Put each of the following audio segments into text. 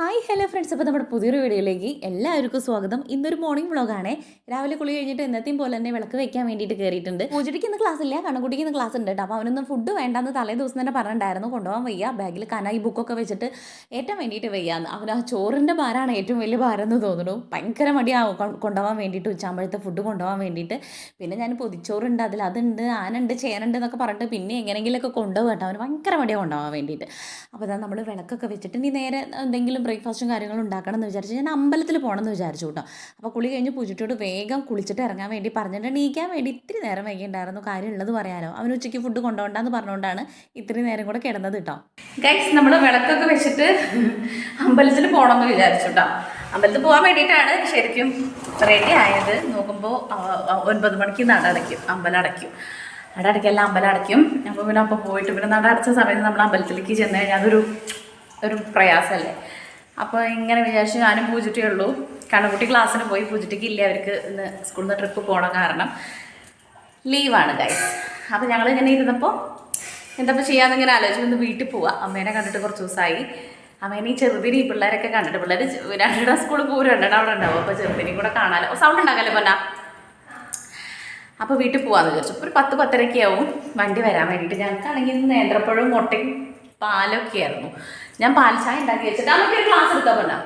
Hi hello friends. അപ്പോൾ നമ്മുടെ പുതിയൊരു വീഡിയോയിലേക്ക് എല്ലാവർക്കും സ്വാഗതം. ഇന്നൊരു മോർണിംഗ് വ്ളോഗാണ് രാവിലെ കുളി കഴിഞ്ഞിട്ട് എന്നത്തെയും പോലെ തന്നെ വിളക്ക് വെക്കാൻ വേണ്ടിയിട്ട് കയറിയിട്ടുണ്ട് പൂജയ്ക്ക് ഇന്ന് ക്ലാസ് ഇല്ല. കണ്ണുകുട്ടിക്ക് ഇന്ന് ക്ലാസ് ഉണ്ട് കേട്ടോ. അപ്പോൾ അവനൊന്നും ഫുഡ് വേണ്ടെന്ന് തലേ ദിവസം തന്നെ പറഞ്ഞിട്ടുണ്ടായിരുന്നു. കൊണ്ടുപോകാൻ വയ്യ. ബാഗിൽ കനായി ബുക്കൊക്കെ വെച്ചിട്ട് ഏറ്റവും വേണ്ടിയിട്ട് വയ്യാന്ന്. അവൻ ആ ചോറിന്റെ ഭാരമാണ് ഏറ്റവും വലിയ ഭാരം എന്ന് തോന്നുന്നു. ഭയങ്കര മടിയാവും കൊണ്ടുപോകാൻ വേണ്ടിയിട്ട് ഉച്ചാമ്പഴത്തെ ഫുഡ് കൊണ്ടുപോകാൻ വേണ്ടിയിട്ട്. പിന്നെ ഞാൻ പൊതിച്ചോറുണ്ട് അതിൽ അതുണ്ട് ആനുണ്ട് ചേനുണ്ട് എന്നൊക്കെ പറഞ്ഞിട്ട് പിന്നെ എങ്ങനെയെങ്കിലുമൊക്കെ കൊണ്ടുപോകും കേട്ടോ. അവന് ഭയങ്കര മടിയാണ് കൊണ്ടുപോകാൻ വേണ്ടിയിട്ട്. അപ്പോൾ അതാ നമ്മൾ വിളക്കൊക്കെ വെച്ചിട്ട് ഇനി നേരെ എന്തെങ്കിലും ബ്രേക്ക്ഫാസ്റ്റും കാര്യങ്ങളും ഉണ്ടാക്കണം എന്ന് വിചാരിച്ചു. ഞാൻ അമ്പലത്തിൽ പോകണം എന്ന് വിചാരിച്ചു കേട്ടോ. അപ്പോൾ കുളി കഴിഞ്ഞ് പൂജിട്ടോട് വേഗം കുളിച്ചിട്ട് ഇറങ്ങാൻ വേണ്ടി പറഞ്ഞിട്ട് നീക്കാൻ വേണ്ടി ഇത്തിരി നേരം വൈകിണ്ടായിരുന്നു കാര്യം ഉള്ളത് പറയാലോ. അവന് ഉച്ചയ്ക്ക് ഫുഡ് കൊണ്ടുപോകണ്ടെന്ന് പറഞ്ഞുകൊണ്ടാണ് ഇത്തിരി നേരം കൂടെ കിടന്നത് കേട്ടോ. ഗൈസ് നമ്മൾ വിളക്കൊക്കെ വെച്ചിട്ട് അമ്പലത്തിൽ പോകണമെന്ന് വിചാരിച്ചു കേട്ടോ. അമ്പലത്തിൽ പോകാൻ വേണ്ടിയിട്ടാണ് ശരിക്കും റെഡി ആയത്. നോക്കുമ്പോൾ ഒൻപത് മണിക്ക് നട അടയ്ക്കും അമ്പലം അടയ്ക്കും. നട അടയ്ക്കല്ല അമ്പലം അടയ്ക്കും. അപ്പോൾ പിന്നെ അപ്പോൾ പോയിട്ട് പിന്നെ നട അടച്ച സമയത്ത് നമ്മൾ അമ്പലത്തിലേക്ക് ചെന്ന് കഴിഞ്ഞാൽ അതൊരു ഒരു പ്രയാസമല്ലേ? അപ്പോൾ ഇങ്ങനെ വിചാരിച്ചു ഞാനും പൂജിട്ടേ ഉള്ളൂ. കണ്ണുകുട്ടി ക്ലാസ്സിന് പോയി പൂജിട്ടിക്ക് ഇല്ല അവർക്ക് ഇന്ന് സ്കൂളിൽ നിന്ന് ട്രിപ്പ് പോകണം കാരണം. ലീവാണ് ഗൈസ് അപ്പോൾ ഞങ്ങൾ ഇങ്ങനെ ഇരുന്നപ്പോൾ എന്തപ്പോൾ ചെയ്യാന്ന് ഇങ്ങനെ ആലോചിച്ചു ഒന്ന് വീട്ടിൽ പോവാം. അമ്മേനെ കണ്ടിട്ട് കുറച്ച് ദിവസമായി അമ്മേനെ ഈ ചെറുതിരി പിള്ളേരൊക്കെ കണ്ടിട്ട് പിള്ളേർ രണ്ടിടം സ്കൂളിൽ പോകും രണ്ടെണ്ണം അവിടെ ഉണ്ടാവും. അപ്പോൾ ചെറുതിനെയും കൂടെ കാണാമല്ലോ സൗണ്ട് ഉണ്ടാക്കാല്ലേ പൊന്നാ? അപ്പോൾ വീട്ടിൽ പോകാമെന്ന് വിചാരിച്ചു. ഒരു പത്ത് പത്തരയ്ക്കാവും വണ്ടി വരാൻ വേണ്ടിയിട്ട് ഞങ്ങൾക്കാണെങ്കിൽ ഇന്ന് നേന്ത്രപ്പഴവും മുട്ടയും പാലൊക്കെ ആയിരുന്നു ഞാൻ പാൽച്ചായ ചായ ഉണ്ടാക്കി വെച്ചിട്ട് ഒരു ക്ലാസ് എടുക്കാൻ പറ്റാം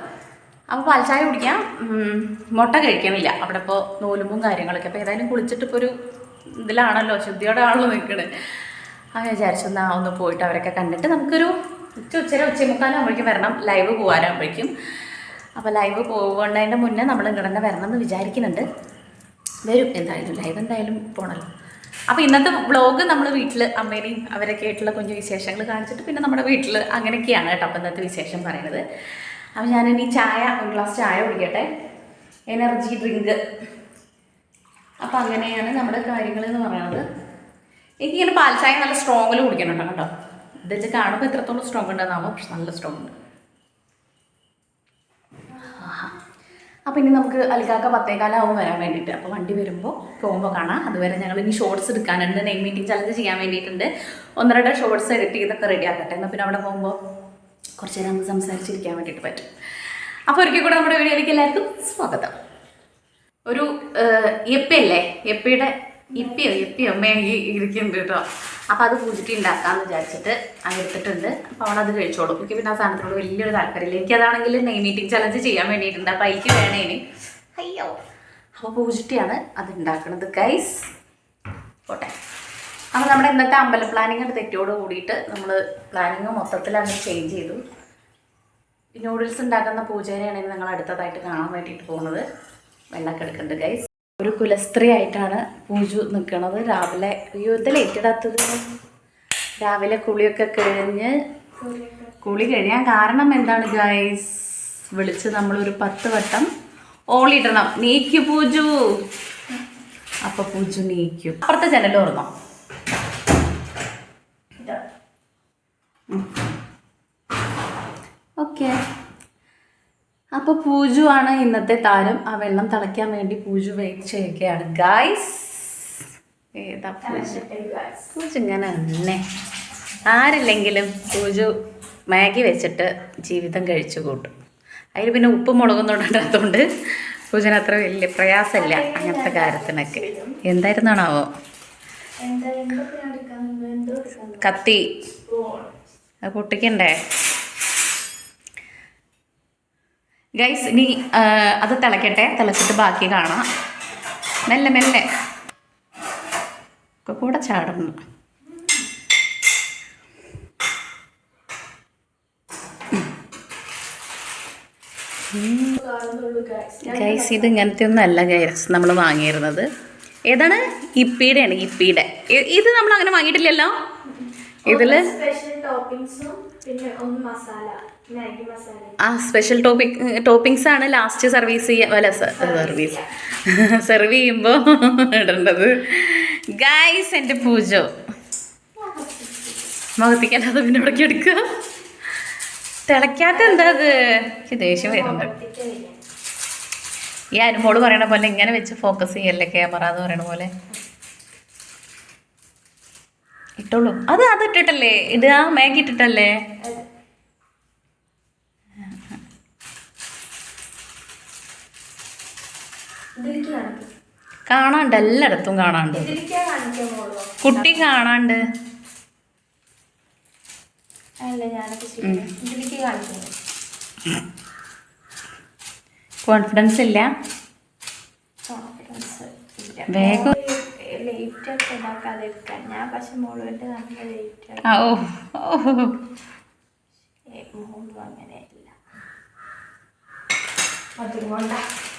അപ്പോൾ പാൽച്ചായ ചായ കുടിക്കാം മുട്ട കഴിക്കണില്ല. അവിടെ ഇപ്പോൾ നൂലുമ്പും കാര്യങ്ങളൊക്കെ. അപ്പോൾ ഏതായാലും കുളിച്ചിട്ട് ഇപ്പോൾ ഒരു ഇതിലാണല്ലോ ശുദ്ധിയോടെ ആണല്ലോ നിൽക്കണത് അങ്ങനെ വിചാരിച്ചു എന്നാൽ ഒന്ന് പോയിട്ട് അവരൊക്കെ കണ്ടിട്ട് നമുക്കൊരു ഉച്ച ഉച്ചര ഉച്ചമുക്കാലാകുമ്പോഴേക്കും വരണം. ലൈവ് പോകാനാകുമ്പോഴേക്കും അപ്പോൾ ലൈവ് പോകുന്നതിന്റെ മുന്നേ നമ്മൾ ഇങ്ങനെ വരണം എന്ന് വിചാരിക്കുന്നുണ്ട്. വരും എന്തായാലും ലൈവ് എന്തായാലും പോകണല്ലോ അപ്പോൾ ഇന്നത്തെ വ്ളോഗ് നമ്മൾ വീട്ടിൽ അമ്മേനെയും അവരൊക്കെ ആയിട്ടുള്ള കുഞ്ഞു വിശേഷങ്ങൾ കാണിച്ചിട്ട് പിന്നെ നമ്മുടെ വീട്ടിൽ അങ്ങനെയൊക്കെയാണ് കേട്ടോ അപ്പോൾ ഇന്നത്തെ വിശേഷം പറയുന്നത് അപ്പോൾ ഞാനിനി ചായ ഒരു ഗ്ലാസ് ചായ കുടിക്കട്ടെ. എനർജി ഡ്രിങ്ക് അപ്പോൾ അങ്ങനെയാണ് നമ്മുടെ കാര്യങ്ങൾ എന്ന് പറയുന്നത് എനിക്കിങ്ങനെ പാൽ ചായ നല്ല സ്ട്രോങ്ങിൽ കുടിക്കണം കേട്ടോ. കേട്ടോ ഇതിൽ കാണുമ്പോൾ എത്രത്തോളം സ്ട്രോങ് ഉണ്ടെന്നാവും പക്ഷെ നല്ല സ്ട്രോങ് ഉണ്ട്. അപ്പോൾ ഇനി നമുക്ക് അലിക്കാക്ക പത്തേക്കാലാവും വരാൻ വേണ്ടിയിട്ട്. അപ്പോൾ വണ്ടി വരുമ്പോൾ പോകുമ്പോൾ കാണാം. അതുവരെ ഞങ്ങൾ ഇനി ഷോർട്സ് എടുക്കാനുണ്ട്. നെയ് മീറ്റിംഗ് ചലഞ്ച് ചെയ്യാൻ വേണ്ടിയിട്ടുണ്ട്. ഒന്ന് രണ്ട് ഷോർട്സ് എഡിറ്റ് ചെയ്തൊക്കെ റെഡി ആക്കട്ടെ. എന്നാൽ പിന്നെ അവിടെ പോകുമ്പോൾ കുറച്ച് നേരം നമുക്ക് സംസാരിച്ചിരിക്കാൻ വേണ്ടിയിട്ട് പറ്റും. അപ്പോൾ ഒരിക്കൽ കൂടെ നമ്മുടെ വീഡിയോയിലേക്ക് എല്ലാവർക്കും സ്വാഗതം. ഒരു എപ്പയല്ലേ? എപ്പിയുടെ ഇപ്പിയോ ഇപ്പിയോ? മാഗി ഇരിക്കുന്നുണ്ട് കേട്ടോ. അപ്പോൾ അത് പൂജിട്ട് ഉണ്ടാക്കാമെന്ന് വിചാരിച്ചിട്ട് അത് എടുത്തിട്ടുണ്ട്. അപ്പോൾ അത് കഴിച്ചോളും. എനിക്ക് പിന്നെ ആ സാധനത്തിനോട് വലിയൊരു താല്പര്യമില്ല. എനിക്കതാണെങ്കിൽ നെയ് മീറ്റിംഗ് ചലഞ്ച് ചെയ്യാൻ വേണ്ടിയിട്ടുണ്ട്. അപ്പോൾ എനിക്ക് വേണേന് അയ്യോ. അപ്പോൾ പൂജിട്ടിയാണ് അത് ഉണ്ടാക്കുന്നത് ഗൈസ് പോട്ടെ. അപ്പോൾ നമ്മുടെ ഇന്നത്തെ അമ്പല പ്ലാനിങ് തെറ്റിയോട് കൂടിയിട്ട് നമ്മൾ പ്ലാനിങ് മൊത്തത്തിൽ അങ്ങ് ചേഞ്ച് ചെയ്തു. ന്യൂഡിൽസ് നൂഡിൽസ് ഉണ്ടാക്കുന്ന പൂജേനെയാണ് ഇനി നിങ്ങൾ അടുത്തതായിട്ട് കാണാൻ വേണ്ടിയിട്ട് പോകുന്നത്. വെള്ളമൊക്കെ എടുക്കുന്നുണ്ട് ഗൈസ് ഒരു കുലസ്ത്രീ ആയിട്ടാണ് പൂജു നിൽക്കുന്നത് രാവിലെ അയ്യോ ഏറ്റിടാത്തത്? രാവിലെ കുളിയൊക്കെ കഴിഞ്ഞ് കുളി കഴിയാൻ കാരണം എന്താണ് ഗൈസ് വിളിച്ച് നമ്മളൊരു പത്ത് വട്ടം ഓളിടണം നീക്കു പൂജു. അപ്പൊ പൂജു നീക്കും. അപ്പുറത്തെ ജനൽ ഓർന്നോ ഓക്കെ അപ്പോൾ പൂജു ആണ് ഇന്നത്തെ താരം. ആ വെള്ളം തിളയ്ക്കാൻ വേണ്ടി പൂജു വെയിറ്റ് ചെയ്യുകയാണ്. ഗായ്സ് ഏതാ പൂജു? പൂജു ഇങ്ങനെ തന്നെ. ആരില്ലെങ്കിലും പൂജു മാഗി വെച്ചിട്ട് ജീവിതം കഴിച്ചു കൂട്ടും. അതിൽ പിന്നെ ഉപ്പും മുളകും തൊണ്ടിടാത്തതുകൊണ്ട് പൂജന അത്ര വലിയ പ്രയാസമില്ല അങ്ങനത്തെ കാര്യത്തിനൊക്കെ. എന്തായിരുന്നാണാവോ? കത്തി. അത് പൊട്ടിക്കണ്ടേ? ഗൈസ് ഇനി അത് തിളക്കട്ടെ. തിളച്ചിട്ട് ബാക്കി കാണാം. മെല്ലെ മെല്ലെ. ഒക്കെ കൂടെ ചാടുന്നു. ഗൈസ് ഇത് ഇങ്ങനത്തെ ഒന്നും അല്ല ഗൈസ് നമ്മൾ വാങ്ങിയിരുന്നത്. ഏതാണ്? ഇപ്പിയുടെയാണ് ഇപ്പിയുടെ ഇത് നമ്മൾ അങ്ങനെ വാങ്ങിയിട്ടില്ലല്ലോ? ഇതിൽ സ്പെഷ്യൽ പിന്നെ ഒന്ന് മസാല. ആ സ്പെഷ്യൽ ടോപ്പിക് ടോപ്പിങ്സ് ആണ് ലാസ്റ്റ് സർവീസ് ചെയ്യുക അല്ല സർവീസ് സെർവ് ചെയ്യുമ്പോൾ ഇടേണ്ടത്. ഗായ്സ് എന്റെ പൂജ. മുഖത്തേക്കല്ലാതെ പിന്നെ ഇവിടേക്ക് എടുക്കുക തിളയ്ക്കാത്ത എന്താ അത്? ദേഷ്യം വരുന്നുണ്ട്. ഈ അനുമോൾ പറയണ പോലെ ഇങ്ങനെ വെച്ച് ഫോക്കസ് ചെയ്യല്ലേ ക്യാമറ എന്ന് പറയണ പോലെ? ഇട്ടോളൂ. അത് അത് ഇട്ടിട്ടല്ലേ? ഇടുക മാഗി ഇട്ടിട്ടല്ലേ ഇതിലേക്ക് കാണിക്കും കാണാണ്ട് എല്ലായിടത്തും കാണാണ്ട്. കുട്ടി കാണാണ്ട്. കോൺഫിഡൻസ് ഇല്ല. വേഗം. ഓ ഓ.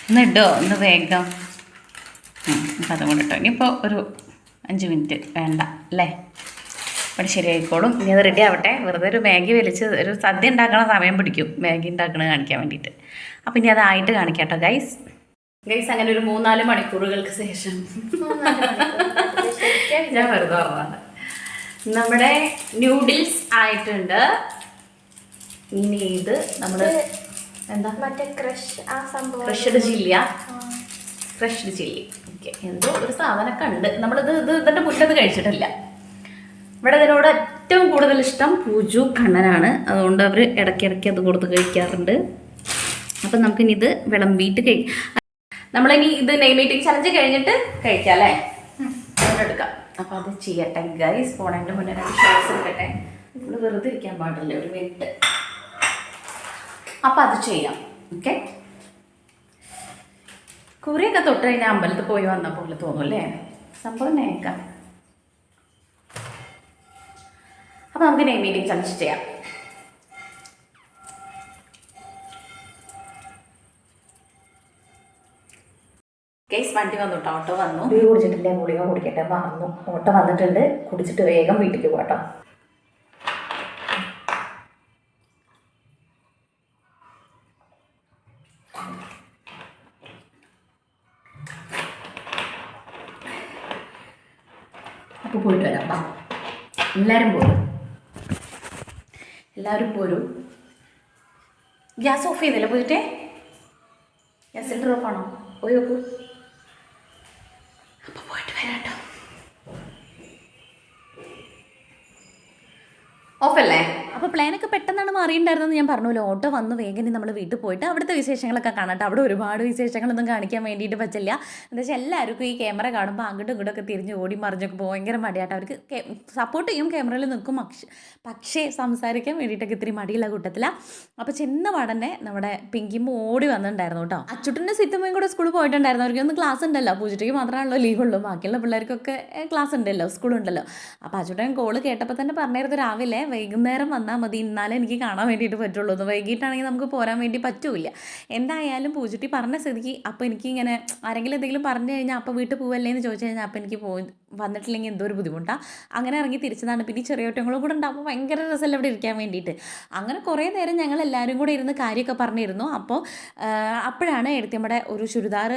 ഒന്ന് ഇടോ ഒന്ന് വേഗം അപ്പം അതും കൂടെ ഇട്ടോ. ഇനിയിപ്പോൾ ഒരു അഞ്ച് മിനിറ്റ് വേണ്ട അല്ലേ? അവിടെ ശരിയായിക്കോളും. ഇനി അത് റെഡി ആവട്ടെ. വെറുതെ ഒരു മാഗി വലിച്ച് ഒരു സദ്യ ഉണ്ടാക്കണ സമയം പിടിക്കും. മാഗി ഉണ്ടാക്കണത് കാണിക്കാൻ വേണ്ടിയിട്ട്. അപ്പം ഇനി അതായിട്ട് കാണിക്കാം കേട്ടോ ഗൈസ് ഗൈസ് അങ്ങനെ ഒരു മൂന്നാൽ മണിക്കൂറുകൾക്ക് ശേഷം. ഞാൻ വെറുതെ പറഞ്ഞതാണ് നമ്മുടെ ന്യൂഡിൽസ് ആയിട്ടുണ്ട്. ഇനി ഇത് നമ്മൾ എന്താ? മറ്റേ ക്രഷ് ആ സംഭവം ക്രഷ്ഡ് ചില്ലിയ ആ. Crushed chilli. ഓക്കെ. എന്തോ ഒരു സാധനമൊക്കെ ഉണ്ട്. നമ്മളിത് ഇത് ഇതിന്റെ മുറ്റത്ത് കഴിച്ചിട്ടില്ല. ഇവിടെ ഇതിനോട് ഏറ്റവും കൂടുതൽ ഇഷ്ടം പൂജു കണ്ണനാണ്. അതുകൊണ്ട് അവർ ഇടയ്ക്കിടയ്ക്ക് അത് കൊടുത്ത് കഴിക്കാറുണ്ട്. അപ്പം നമുക്കിനി ഇത് വിളമ്പിയിട്ട് കഴി നമ്മളിനി ഇത് നെയ്മീറ്റിംഗ് ചലഞ്ച് കഴിഞ്ഞിട്ട് കഴിക്കാം അല്ലേ? എടുക്കാം. അപ്പം അത് ചെയ്യട്ടെ ഗൈസ് പോണതിന്റെ മുന്നേ രണ്ട് ഷോർട്സ് എടുക്കട്ടെ. നമ്മൾ വെറുതെ ഇരിക്കാൻ പാടില്ല. ഒരു മിനിറ്റ് അപ്പം അത് ചെയ്യാം. ഓക്കെ കുറിയൊക്കെ തൊട്ട് കഴിഞ്ഞാൽ അമ്പലത്തിൽ പോയി വന്ന പോലെ തോന്നും അല്ലേ? സംഭവം നേക്കാം അപ്പം നമുക്ക് നെയ് മീറ്റിംഗ് ചലഞ്ച് ചെയ്യാം. കേസ് വണ്ടി വന്നു കേട്ടോ ഓട്ടോ വന്നു. കുടിച്ചിട്ടില്ല? ഗുളിക കുടിക്കട്ടെ. മറന്നു ഓട്ടോ വന്നിട്ടുണ്ട്. കുടിച്ചിട്ട് വേഗം വീട്ടിലേക്ക് പോട്ടോ അപ്പോൾ പോയിട്ട് വരാം വാ എല്ലാവരും പോരും. എല്ലാവരും പോരും. ഗ്യാസ് ഓഫ് ചെയ്തില്ല പോയിട്ടേ? ഗ്യാസ് സിലിണ്ടർ ഓഫ് ആണോ? പോയി നോക്കൂ. അപ്പോൾ പോയിട്ട് വരാം കേട്ടോ. ഓഫല്ലേ അപ്പോൾ പ്ലാനൊക്കെ പെട്ടെന്നാണ് മാറിയിട്ടുണ്ടായിരുന്നെന്ന് ഞാൻ പറഞ്ഞല്ലോ. ഓട്ടോ വന്ന് വേഗം നമ്മൾ വീട്ടിൽ പോയിട്ട് അവിടുത്തെ വിശേഷങ്ങളൊക്കെ കാണട്ടെ. അവിടെ ഒരുപാട് വിശേഷങ്ങളൊന്നും കാണിക്കാൻ വേണ്ടിയിട്ട് പറ്റില്ല. എന്താ വെച്ചാൽ എല്ലാവർക്കും ഈ ക്യാമറ കാണുമ്പോൾ അങ്ങോട്ടും ഇങ്ങോട്ടൊക്കെ തിരിഞ്ഞ് ഓടി മറിഞ്ഞൊക്കെ ഭയങ്കര മടിയായിട്ട് അവർക്ക് സപ്പോർട്ട് ചെയ്യും ക്യാമറയിൽ നിൽക്കും പക്ഷേ സംസാരിക്കാൻ വേണ്ടിയിട്ടൊക്കെ ഇത്തിരി മടിയുള്ള കൂട്ടത്തിലാണ് അപ്പോൾ ചെന്ന പാടന്നെ നമ്മുടെ പിങ്കിമ്മ ഓടി വന്നിട്ടുണ്ടായിരുന്നു കേട്ടോ. അച്ചുട്ടിന്റെ സിത്തമ്മയും കൂടെ സ്കൂളിൽ പോയിട്ടുണ്ടായിരുന്നു. ഒന്ന് ക്ലാസ് ഉണ്ടല്ലോ. പൂജയ്ക്ക് മാത്രമാണല്ലോ ലീവ് ബാക്കിയുള്ള പിള്ളേർക്കൊക്കെ ക്ലാസ് ഉണ്ടല്ലോ. സ്കൂളുണ്ടല്ലോ അപ്പോൾ അച്ചുട്ടൻ കോൾ കേട്ടപ്പോൾ തന്നെ പറഞ്ഞായിരുന്നു രാവിലെ വൈകുന്നേരം വന്നാൽ മതി ഇന്നാലേ എനിക്ക് കാണാൻ വേണ്ടിയിട്ട് പറ്റുള്ളൂ. എന്ന് വൈകിട്ടാണെങ്കിൽ നമുക്ക് പോരാൻ വേണ്ടി പറ്റൂല എന്തായാലും പൂജുട്ടി പറഞ്ഞ സ്ഥിതിക്ക് അപ്പോൾ എനിക്ക് ഇങ്ങനെ ആരെങ്കിലും എന്തെങ്കിലും പറഞ്ഞു കഴിഞ്ഞാൽ അപ്പോൾ വീട്ടിൽ പോവല്ലേ എന്ന് ചോദിച്ചു കഴിഞ്ഞാൽ അപ്പോൾ എനിക്ക് പോയി വന്നിട്ടില്ലെങ്കിൽ എന്തോ ഒരു ബുദ്ധിമുട്ടാണ് അങ്ങനെ ഇറങ്ങി തിരിച്ചതാണ്. പിന്നെ ചെറിയ ഒറ്റങ്ങളും കൂടെ ഉണ്ടാകുമ്പോൾ ഭയങ്കര രസമല്ല ഇവിടെ ഇരിക്കാൻ വേണ്ടിയിട്ട്. അങ്ങനെ കുറേ നേരം ഞങ്ങൾ എല്ലാവരും കൂടെ ഇരുന്ന് കാര്യമൊക്കെ പറഞ്ഞിരുന്നു. അപ്പോൾ അപ്പോഴാണ് എടുത്തിയമ്മയുടെ ഒരു ചുരിദാർ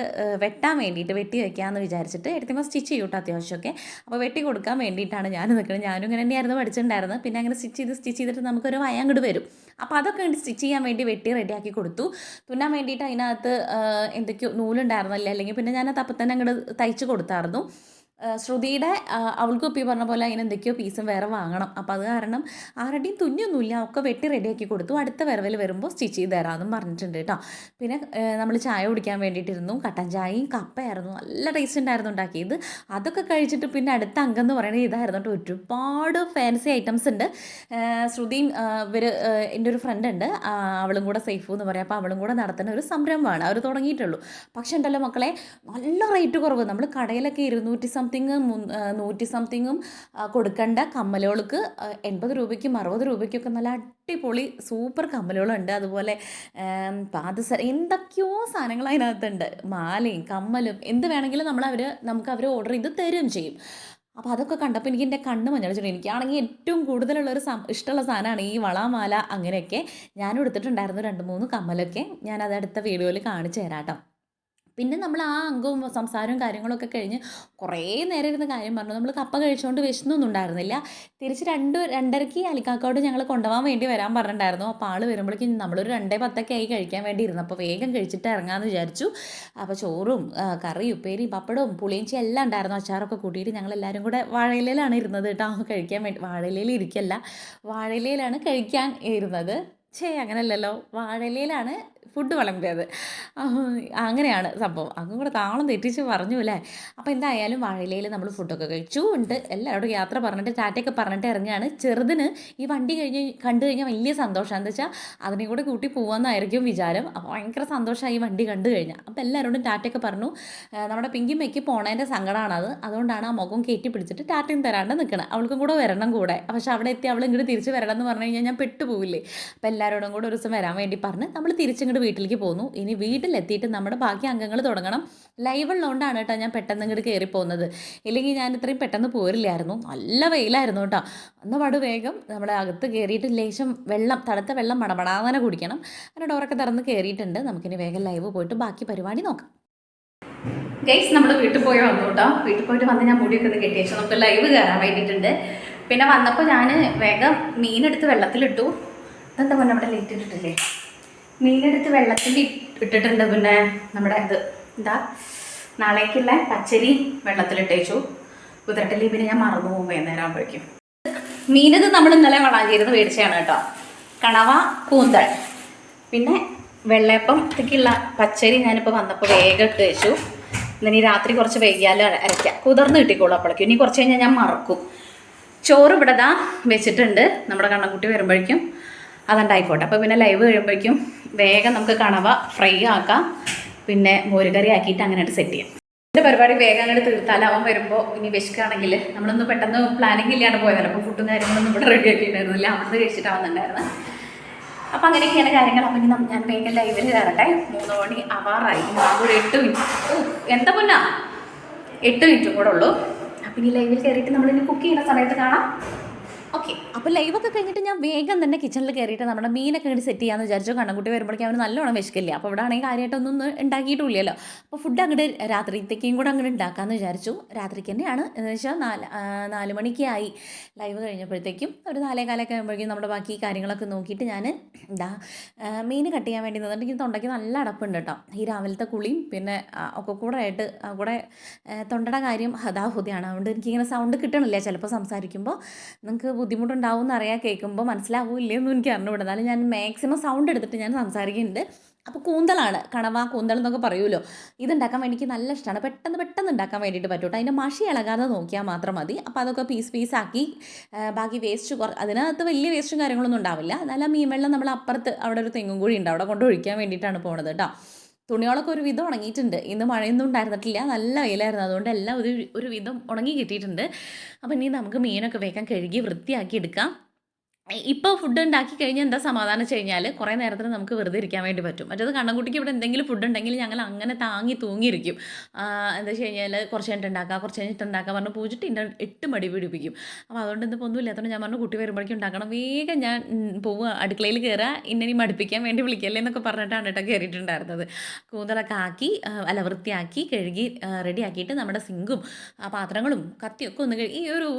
വെട്ടാൻ വേണ്ടിയിട്ട് വെട്ടി വയ്ക്കാമെന്ന് വിചാരിച്ചിട്ട് എടുത്തിയമ്മ സ്റ്റിച്ച് ചെയ്യൂട്ടോ അത്യാവശ്യമൊക്കെ. അപ്പോൾ വെട്ടി കൊടുക്കാൻ വേണ്ടിയിട്ടാണ് ഞാൻ നിൽക്കുന്നത്. ഞാനും ഇങ്ങനെ തന്നെയായിരുന്നു പഠിച്ചിട്ടുണ്ടായിരുന്നത്. പിന്നെ അങ്ങനെ സ്റ്റിച്ച് ചെയ്ത് സ്റ്റിച്ച് ചെയ്തിട്ട് നമുക്കൊരു വയ അങ്ങോട്ട് വരും. അപ്പോൾ അതൊക്കെ സ്റ്റിച്ച് ചെയ്യാൻ വേണ്ടി വെട്ടി റെഡിയാക്കി കൊടുത്തു. തുന്നാൻ വേണ്ടിയിട്ട് അതിനകത്ത് എന്തൊക്കെയോ നൂലുണ്ടായിരുന്നല്ലേ? അല്ലെങ്കിൽ പിന്നെ ഞാനത് അപ്പം തന്നെ അങ്ങോട്ട് തയ്ച്ച് കൊടുത്തായിരുന്നു. ശ്രുതിയുടെ അവൾക്ക് ഒപ്പി പറഞ്ഞ പോലെ അതിന് എന്തൊക്കെയോ പീസും വേറെ വാങ്ങണം. അപ്പോൾ അത് കാരണം ആരുടെയും തുന്നിയൊന്നുമില്ല. ഒക്കെ വെട്ടി റെഡിയാക്കി കൊടുത്തു. അടുത്ത വരവിൽ വരുമ്പോൾ സ്റ്റിച്ച് ചെയ്ത് തരാമെന്നും പറഞ്ഞിട്ടുണ്ട് കേട്ടോ. പിന്നെ നമ്മൾ ചായ കുടിക്കാൻ വേണ്ടിയിട്ടിരുന്നു. കട്ടൻ ചായയും കപ്പയായിരുന്നു. നല്ല ടേസ്റ്റ് ഉണ്ടായിരുന്നു ഉണ്ടാക്കിയത്. അതൊക്കെ കഴിച്ചിട്ട് പിന്നെ അടുത്ത അംഗം എന്ന് പറയുന്നത് ഇതായിരുന്നു കേട്ടോ. ഒരുപാട് ഫാൻസി ഐറ്റംസ് ഉണ്ട്. ശ്രുതിയും ഇവർ എന്റെ ഒരു ഫ്രണ്ട് ഉണ്ട്. അവളും കൂടെ സേഫ് എന്ന് പറയാം. അപ്പോൾ അവളും കൂടെ നടത്തുന്ന ഒരു സംരംഭമാണ്. അവർ തുടങ്ങിയിട്ടുള്ളൂ. പക്ഷേ ഉണ്ടല്ലോ മക്കളെ നല്ല റേറ്റ് കുറവ്. നമ്മൾ കടയിലൊക്കെ ഇരുന്നൂറ്റി സംതിങ് നൂറ്റി സംതിങ്ങും കൊടുക്കേണ്ട. കമ്മലുകൾക്ക് എൺപത് രൂപയ്ക്കും അറുപത് രൂപയ്ക്കൊക്കെ നല്ല അടിപൊളി സൂപ്പർ കമ്മലുകളുണ്ട്. അതുപോലെ പാദസര എന്തൊക്കെയോ സാധനങ്ങൾ അതിനകത്തുണ്ട്. മാലയും കമ്മലും എന്ത് വേണമെങ്കിലും നമ്മൾ അവർ നമുക്ക് അവർ ഓർഡർ ചെയ്ത് തരുകയും ചെയ്യും. അപ്പോൾ അതൊക്കെ കണ്ടപ്പോൾ എനിക്ക് എന്റെ കണ്ണ് മഞ്ഞളിച്ചിട്ടുണ്ട്. എനിക്കാണെങ്കിൽ ഏറ്റവും കൂടുതലുള്ളൊരു സം ഇഷ്ടമുള്ള സാധനമാണ് ഈ വളാമാല അങ്ങനെയൊക്കെ. ഞാനും എടുത്തിട്ടുണ്ടായിരുന്നു രണ്ട് മൂന്ന് കമ്മലൊക്കെ. ഞാനത് അടുത്ത വീഡിയോയിൽ കാണിച്ചു തരാം കേട്ടോ. പിന്നെ നമ്മൾ ആ അംഗവും സംസാരവും കാര്യങ്ങളൊക്കെ കഴിഞ്ഞ് കുറേ നേരം ഇരുന്ന് കാര്യം പറഞ്ഞു. നമ്മൾ കപ്പ കഴിച്ചുകൊണ്ട് വിശന്നൊന്നും ഉണ്ടായിരുന്നില്ല തിരിച്ച് രണ്ട് രണ്ടരയ്ക്ക് അലിക്കാക്കോട് ഞങ്ങൾ കൊണ്ടുപോകാൻ വേണ്ടി വരാൻ പറഞ്ഞിട്ടുണ്ടായിരുന്നു. അപ്പോൾ ആൾ വരുമ്പോഴേക്കും നമ്മളൊരു രണ്ടേ പത്തൊക്കെ ആയി കഴിക്കാൻ വേണ്ടി ഇരുന്നു അപ്പോൾ വേഗം കഴിച്ചിട്ട് ഇറങ്ങാമെന്ന് വിചാരിച്ചു. അപ്പോൾ ചോറും കറിയും കറി ഉപ്പേരി പപ്പടവും പുളിയിഞ്ചി എല്ലാം ഉണ്ടായിരുന്നു. അച്ചാറൊക്കെ കൂട്ടിയിട്ട് ഞങ്ങൾ എല്ലാവരും കൂടെ വാഴയിലയിലാണ് ഇരുന്നത് കേട്ടോ. കഴിക്കാൻ വേണ്ടി വാഴയിലയിൽ ഇരിക്കല്ല. വാഴയിലയിലാണ് കഴിക്കാൻ ഇരുന്നത്. ഛേ അങ്ങനല്ലല്ലോ. വാഴയിലയിലാണ് ഫുഡ് വിളമ്പിയത് അങ്ങനെയാണ് സംഭവം. അങ്ങും കൂടെ താളം തെറ്റിച്ച് പറഞ്ഞു അല്ലേ? അപ്പോൾ എന്തായാലും വാഴയിലയിൽ നമ്മൾ ഫുഡൊക്കെ കഴിച്ചു. ഉണ്ട്. എല്ലാവരോടും യാത്ര പറഞ്ഞിട്ട് ടാറ്റയൊക്കെ പറഞ്ഞിട്ട് ഇറങ്ങിയാണ് ചെറുതിന് ഈ വണ്ടി കഴിഞ്ഞ് കണ്ടു കഴിഞ്ഞാൽ വലിയ സന്തോഷം. എന്താ വെച്ചാൽ അതിനെ കൂടെ കൂട്ടി പോകാമെന്നായിരിക്കും വിചാരം. അപ്പോൾ ഭയങ്കര സന്തോഷമായി ഈ വണ്ടി കണ്ടു കഴിഞ്ഞാൽ അപ്പോൾ എല്ലാവരോടും ടാറ്റയൊക്കെ പറഞ്ഞു നമ്മുടെ പിങ്കിമ്മയ്ക്ക് പോണതിന്റെ സങ്കടമാണത് അതുകൊണ്ടാണ് ആ മുഖം കയറ്റി പിടിച്ചിട്ട് ടാറ്റയും തരാണ്ട് നിൽക്കണം അവൾക്കും കൂടെ വരണം കൂടെ. പക്ഷെ അവിടെ എത്തി അവൾ ഇങ്ങോട്ട് തിരിച്ച് വരണം എന്ന് പറഞ്ഞു കഴിഞ്ഞാൽ ഞാൻ പെട്ടുപോകില്ലേ അപ്പോൾ എല്ലാവരോടും കൂടെ ഒരു ദിവസം വരാൻ വേണ്ടി പറഞ്ഞ് നമ്മൾ തിരിച്ചിങ്ങോട്ട് വീട്ടിലേക്ക് പോന്നു. ഇനി വീട്ടിലെത്തിയിട്ട് നമ്മുടെ ബാക്കി അംഗങ്ങൾ തുടങ്ങണം. ലൈവ് ഉള്ളതുകൊണ്ടാണ് കേട്ടോ ഞാൻ പെട്ടെന്ന് ഇങ്ങോട്ട് കയറി പോകുന്നത്. ഇല്ലെങ്കിൽ ഞാൻ ഇത്രയും പെട്ടെന്ന് പോരില്ലായിരുന്നു. നല്ല വെയിലായിരുന്നു കേട്ടോ. അന്ന് പാട് വേഗം നമ്മുടെ അകത്ത് കയറിയിട്ട് ലേശം വെള്ളം തണുത്ത വെള്ളം മടമടാതെ കുടിക്കണം. അങ്ങനെ ഡോറൊക്കെ തുറന്ന് കയറിയിട്ടുണ്ട് നമുക്കിനി വേഗം ലൈവ് പോയിട്ട് ബാക്കി പരിപാടി നോക്കാം. ഗൈസ് നമ്മൾ വീട്ടിൽ പോയി വന്നു കേട്ടോ. വീട്ടിൽ പോയിട്ട് വന്ന് ഞാൻ മുടിയൊക്കെ ഒന്ന് കെട്ടി വെച്ചു നമുക്ക് ലൈവ് കയറാൻ വേണ്ടിയിട്ടുണ്ട്. പിന്നെ വന്നപ്പോൾ ഞാൻ വേഗം മീനെടുത്ത് വെള്ളത്തിലിട്ടു. ഇതെന്താ പറഞ്ഞാൽ അവിടെ ലേറ്റ് ഇട്ടിട്ടില്ലേ? മീനെടുത്ത് വെള്ളത്തിൽ ഇട്ടിട്ടുണ്ട് പിന്നെ നമ്മുടെ ഇത്. എന്താ നാളേക്കുള്ള പച്ചരി വെള്ളത്തിലിട്ടേച്ചു. കുതിരട്ടല്ലി പിന്നെ ഞാൻ മറന്നു പോകും വൈകുന്നേരം ആകുമ്പോഴേക്കും മീനത് നമ്മൾ ഇന്നലെ വളാഞ്ചേരുന്ന് മേടിച്ചതാണ് കേട്ടോ. കണവ കൂന്തൽ. പിന്നെ വെള്ളയപ്പത്തേക്കുള്ള പച്ചരി ഞാനിപ്പോൾ വന്നപ്പോൾ വേഗം ഇട്ട് വെച്ചു. ഇനി രാത്രി കുറച്ച് വൈകിയാലും അരയ്ക്കാം. കുതിർന്ന് കിട്ടിക്കോളൂ അപ്പോഴേക്കും ഇനി കുറച്ച് കഴിഞ്ഞാൽ ഞാൻ മറക്കും. ചോറ് ഇവിടെ വെച്ചിട്ടുണ്ട്. നമ്മുടെ കണ്ണൻകുട്ടി വരുമ്പോഴേക്കും. അതുണ്ടായിക്കോട്ടെ. അപ്പോൾ പിന്നെ ലൈവ് കഴിയുമ്പോഴേക്കും വേഗം നമുക്ക് കണവ ഫ്രൈ ആക്കാം. പിന്നെ മോരുകറി ആക്കിയിട്ട് അങ്ങനെയായിട്ട് സെറ്റ് ചെയ്യാം. എന്റെ പരിപാടി വേഗം അങ്ങോട്ട് തീർത്താൽ അവൻ വരുമ്പോൾ ഇനി വിശക്കുകയാണെങ്കിൽ നമ്മളൊന്നും പെട്ടെന്ന് പ്ലാനിങ് ഇല്ലാണ്ട് പോയതല്ലോ. അപ്പോൾ ഫുഡും കാര്യങ്ങളൊന്നും ഇവിടെ റെഡി ആക്കിയിട്ടുണ്ടായിരുന്നില്ല. അവിടുന്ന് കഴിച്ചിട്ടാവുന്നുണ്ടായിരുന്നു അപ്പം അങ്ങനെയൊക്കെയാണ് കാര്യങ്ങൾ അപ്പം ഇനി ഞാൻ വേഗം ലൈവിൽ കയറട്ടെ മൂന്ന് മണി ആകെ ഒരു എട്ട് മിനിറ്റ് എന്താ പൊന്നാ? എട്ട് മിനിറ്റും കൂടെ ഉള്ളൂ. അപ്പം ഇനി ലൈവിൽ കയറിയിട്ട് നമ്മളിനി കുക്ക് ചെയ്യുന്ന സമയത്ത് കാണാം. ഓക്കെ അപ്പോൾ ലൈവൊക്കെ കഴിഞ്ഞിട്ട് ഞാൻ വേഗം തന്നെ കിച്ചണിൽ കയറിയിട്ട് നമ്മുടെ മീനൊക്കെ ഇങ്ങോട്ട് സെറ്റ് ചെയ്യാമെന്ന് വിചാരിച്ചു. കണ്ണൻകുട്ടി വരുമ്പോഴേക്കും അവന് നല്ലോണം വിശക്കില്ല? അപ്പോൾ ഇവിടെ ആണെങ്കിൽ കാര്യമായിട്ടൊന്നും ഉണ്ടാക്കിയിട്ടില്ലല്ലോ അപ്പോൾ ഫുഡ് അങ്ങോട്ട് രാത്രിത്തേക്കും കൂടെ അങ്ങോട്ട് ഉണ്ടാക്കാമെന്ന് വിചാരിച്ചു. രാത്രിക്ക് തന്നെയാണ്. എന്ന് വെച്ചാൽ നാല് നാല് മണിക്ക് ആയി. ലൈവ് കഴിഞ്ഞപ്പോഴത്തേക്കും ഒരു നാലേ കാലൊക്കെ ആകുമ്പോഴേക്കും നമ്മുടെ ബാക്കി കാര്യങ്ങളൊക്കെ നോക്കിയിട്ട് ഞാൻ എന്താ മീൻ കട്ട് ചെയ്യാൻ വേണ്ടി നിന്നിട്ട് എനിക്ക് തൊണ്ടയ്ക്ക് നല്ല അടപ്പുണ്ട് കേട്ടോ ഈ രാവിലത്തെ കുളിയും പിന്നെ ഒക്കെ കൂടെ ആയിട്ട് കൂടെ തൊണ്ടയുടെ കാര്യം ഹതാഹുതിയാണ് അതുകൊണ്ട് എനിക്കിങ്ങനെ സൗണ്ട് കിട്ടണില്ല. ചിലപ്പോൾ സംസാരിക്കുമ്പോൾ നിങ്ങൾക്ക് ബുദ്ധിമുട്ടുണ്ടാവും എന്നറിയാം കേൾക്കുമ്പോൾ മനസ്സിലാവില്ല എന്നും എനിക്ക് അറിഞ്ഞുകൂടെ. എന്നാലും ഞാൻ മാക്സിമം സൗണ്ട് എടുത്തിട്ട് ഞാൻ സംസാരിക്കുന്നുണ്ട്. അപ്പോൾ കൂന്തലാണ് കണവ കൂന്തൽ എന്നൊക്കെ പറയുമല്ലോ. ഇതുണ്ടാക്കാൻ വേണ്ടി എനിക്ക് നല്ല ഇഷ്ടമാണ് പെട്ടെന്ന് പെട്ടെന്ന് ഉണ്ടാക്കാൻ വേണ്ടിയിട്ട് പറ്റൂട്ടോ. അതിന്റെ മഷി ഇളകാതെ നോക്കിയാൽ മാത്രം മതി. അപ്പോൾ അതൊക്കെ പീസ് പീസാക്കി ബാക്കി വേസ്റ്റ് കുറ അതിനകത്ത് വലിയ വേസ്റ്റും കാര്യങ്ങളൊന്നും ഉണ്ടാവില്ല. നല്ല മീൻ വെള്ളം നമ്മൾ അപ്പുറത്ത് അവിടെ ഒരു തെങ്ങും കൂടി ഉണ്ട്. അവിടെ കൊണ്ട് ഒഴിക്കാൻ വേണ്ടിയിട്ടാണ് പോണത് കേട്ടോ. തുണികളൊക്കെ ഒരു വിധം ഉണങ്ങിയിട്ടുണ്ട്. ഇന്ന് മഴയൊന്നും ഉണ്ടായിരുന്നിട്ടില്ല. നല്ല വെയിലായിരുന്നു. അതുകൊണ്ട് എല്ലാം ഒരു ഒരു വിധം ഉണങ്ങി കിട്ടിയിട്ടുണ്ട്. അപ്പോൾ ഇനി നമുക്ക് മീനൊക്കെ വേഗം കഴുകി വൃത്തിയാക്കി എടുക്കാം. ഇപ്പോൾ ഫുഡ് ഉണ്ടാക്കി കഴിഞ്ഞാൽ എന്താ സമാധാനം വെച്ച് കഴിഞ്ഞാൽ കുറേ നേരത്തിന് നമുക്ക് വെറുതെ ഇരിക്കാൻ വേണ്ടി പറ്റും. മറ്റേത് കണ്ണൻകുട്ടിക്ക് ഇവിടെ എന്തെങ്കിലും ഫുഡ് ഉണ്ടെങ്കിൽ ഞങ്ങൾ അങ്ങനെ താങ്ങി തൂങ്ങിയിരിക്കും. എന്താ വെച്ച് കഴിഞ്ഞാൽ കുറച്ച് കഴിഞ്ഞിട്ട് ഉണ്ടാക്കാം കുറച്ച് കഴിഞ്ഞിട്ട് പറഞ്ഞ് പൂജിട്ട് ഇന്ന എട്ട് മടി പിടിപ്പിക്കും. അപ്പോൾ അതുകൊണ്ട് ഇന്നിപ്പോൾ ഒന്നും ഞാൻ പറഞ്ഞു കുട്ടി വരുമ്പോഴേക്കും ഉണ്ടാക്കണം. വേഗം ഞാൻ പോവുക അടുക്കളയിൽ കയറുക ഇന്നനി മടുപ്പിക്കാൻ വേണ്ടി വിളിക്കല്ലേ എന്നൊക്കെ പറഞ്ഞിട്ടാണ് കേട്ടോ കയറിയിട്ടുണ്ടായിരുന്നത് കൂന്തലൊക്കെ ആക്കി അല്ല വൃത്തിയാക്കി കഴുകി റെഡിയാക്കിയിട്ട് നമ്മുടെ സിങ്കും പാത്രങ്ങളും കത്തിയൊക്കെ ഒന്ന് കഴുകി ഈ ഒരു